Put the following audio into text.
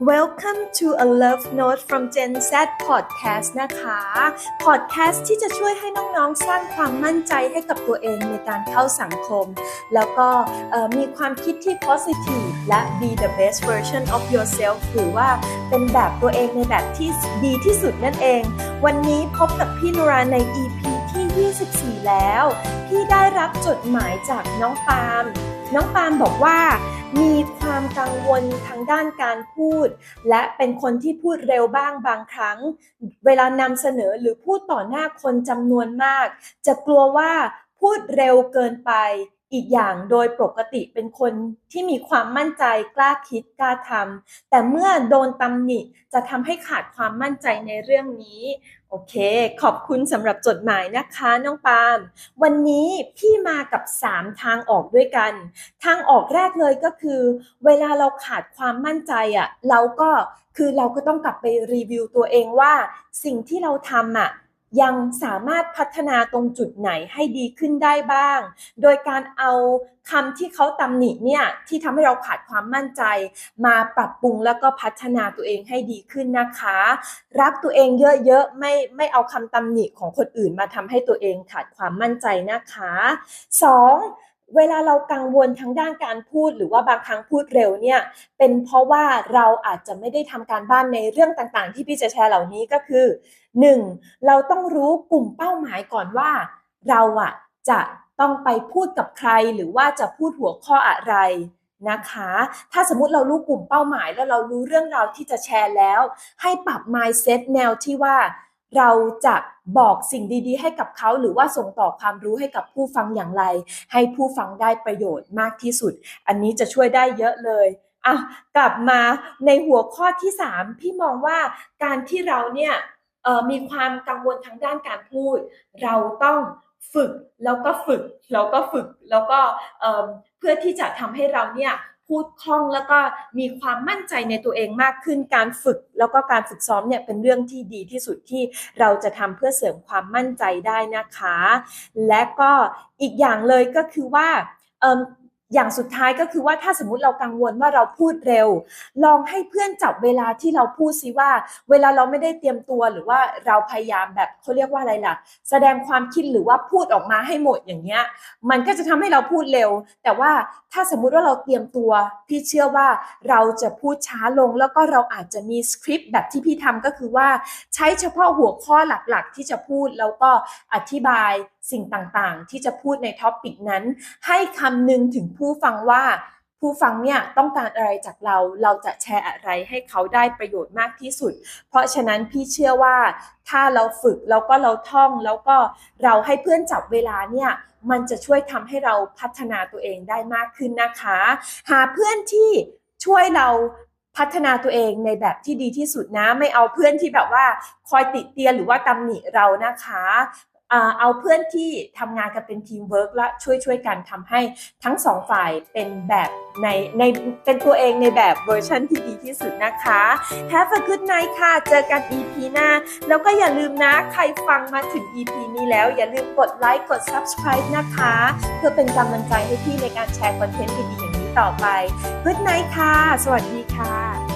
Welcome to a love note from Gen Z podcast นะคะ podcast ที่จะช่วยให้น้องๆ สร้างความมั่นใจให้กับตัวเองในการเข้าสังคม แล้วก็มีความคิดที่ positive และ be the best version of yourself หรือว่าเป็นแบบตัวเองในแบบที่ดีที่สุดนั่นเอง วันนี้พบกับพี่นุราใน EP ที่ 24 แล้ว พี่ได้รับจดหมายจากน้องปาล์มน้องปาล์มบอกว่า มีความกังวลทางด้านการพูด และเป็นคนที่พูดเร็วบ้างบางครั้ง เวลานำเสนอหรือพูดต่อหน้าคนจำนวนมาก จะกลัวว่าพูดเร็วเกินไป อีกอย่างโดยปกติเป็นคนที่มีความมั่นใจกล้าคิดกล้าทำแต่เมื่อโดนตำหนิจะทำให้ขาดความมั่นใจในเรื่องนี้ โอเค ขอบคุณสำหรับจดหมายนะคะ น้องปาล์มวันนี้พี่มากับ 3 ทางออกด้วยกัน ทางออกแรกเลยก็คือ เวลาเราขาดความมั่นใจอะเราก็คือเราก็ต้องกลับไปรีวิวตัวเองว่า สิ่งที่เราทำอะ ยังสามารถพัฒนาตรงจุดไหนให้ดีขึ้นได้บ้าง โดยการเอาคำที่เขาตำหนิเนี่ยที่ทำให้เราขาดความมั่นใจ มาปรับปรุงแล้วก็พัฒนาตัวเองให้ดีขึ้นนะคะ รักตัวเองเยอะๆไม่ไม่เอาคำตำหนิของคนอื่นมาทำให้ตัวเองขาดความมั่นใจนะคะสอง เวลาเรากังวลทางด้านการพูดหรือว่าบางครั้งพูดเร็วเนี่ยเป็นเพราะว่าเราอาจจะไม่ได้ทำการบ้านในเรื่องต่างๆ ที่พี่จะแชร์เหล่านี้ก็คือ 1. เราต้องรู้กลุ่มเป้าหมายก่อนว่า เราอะจะต้องไปพูดกับใครหรือว่าจะพูดหัวข้ออะไรนะคะ ถ้าสมมุติเรารู้กลุ่มเป้าหมายแล้วเรารู้เรื่องราวที่จะแชร์แล้ว ให้ปรับ mindset แนวที่ว่า เราจะบอกสิ่งดีๆ ให้กับเขา หรือว่าส่งต่อความรู้ให้กับผู้ฟังอย่างไร ให้ผู้ฟังได้ประโยชน์มากที่สุด อันนี้จะช่วยได้เยอะเลยอะกลับมาในหัวข้อที่ 3 พี่มองว่าการที่เราเนี่ยมีความกังวลทางด้านการพูด เราต้องฝึกแล้วก็ฝึกแล้วก็ฝึกแล้วก็เอ่อเพื่อที่จะทำให้เราเนี่ย พูดคล่องแล้วก็มีความมั่นใจในตัวเองมากขึ้นการฝึก แล้วก็การฝึกซ้อมเนี่ยเป็นเรื่องที่ดีที่สุดที่เราจะทำเพื่อเสริมความมั่นใจได้นะคะ และก็อีกอย่างเลยก็คือว่า อย่างสุดท้ายก็คือว่าถ้าสมมติเรากังวลว่าเราพูดเร็ว ลองให้เพื่อนจับเวลาที่เราพูดซิว่า เวลาเราไม่ได้เตรียมตัวหรือว่าเราพยายามแบบเขาเรียกว่าอะไรล่ะ แสดงความคิดหรือว่าพูดออกมาให้หมดอย่างเงี้ย มันก็จะทำให้เราพูดเร็ว แต่ว่าถ้าสมมุติว่าเราเตรียมตัว พี่เชื่อว่าเราจะพูดช้าลง แล้วก็เราอาจจะมีสคริปต์แบบที่พี่ทำก็คือว่าใช้เฉพาะหัวข้อหลักๆ ที่จะพูดแล้วก็อธิบายสิ่งต่างๆ ที่จะพูดในท็อปิกนั้น ให้คำนึงถึงผู้ฟังว่าผู้ฟังเนี่ยต้องการอะไรจากเรา เราจะแชร์อะไรให้เขาได้ประโยชน์มากที่สุด เพราะฉะนั้นพี่เชื่อว่าถ้าเราฝึกแล้วก็เราท่องแล้วก็เราให้เพื่อนจับเวลาเนี่ยมันจะช่วยทำให้เราพัฒนาตัวเองได้มากขึ้นนะคะ หาเพื่อนที่ช่วยเราพัฒนาตัวเองในแบบที่ดีที่สุดนะ ไม่เอาเพื่อนที่แบบว่าคอยติเตียนหรือว่าตำหนิเรานะคะ เอาเพื่อนที่ทำงานกันเป็นทีมเวิร์กและช่วยช่วยกันทำให้ทั้งสองฝ่ายเป็นแบบในในเป็นตัวเองในแบบเวอร์ชันที่ดีที่สุดนะคะ Have a good night ค่ะ เจอกัน EP หน้า แล้วก็อย่าลืมนะ ใครฟังมาถึง EP นี้แล้ว อย่าลืมกดไลค์กด Subscribe นะคะ เพื่อเป็นกำลังใจให้พี่ในการแชร์คอนเทนต์ดีๆอย่างนี้ต่อไป Good night ค่ะ สวัสดีค่ะ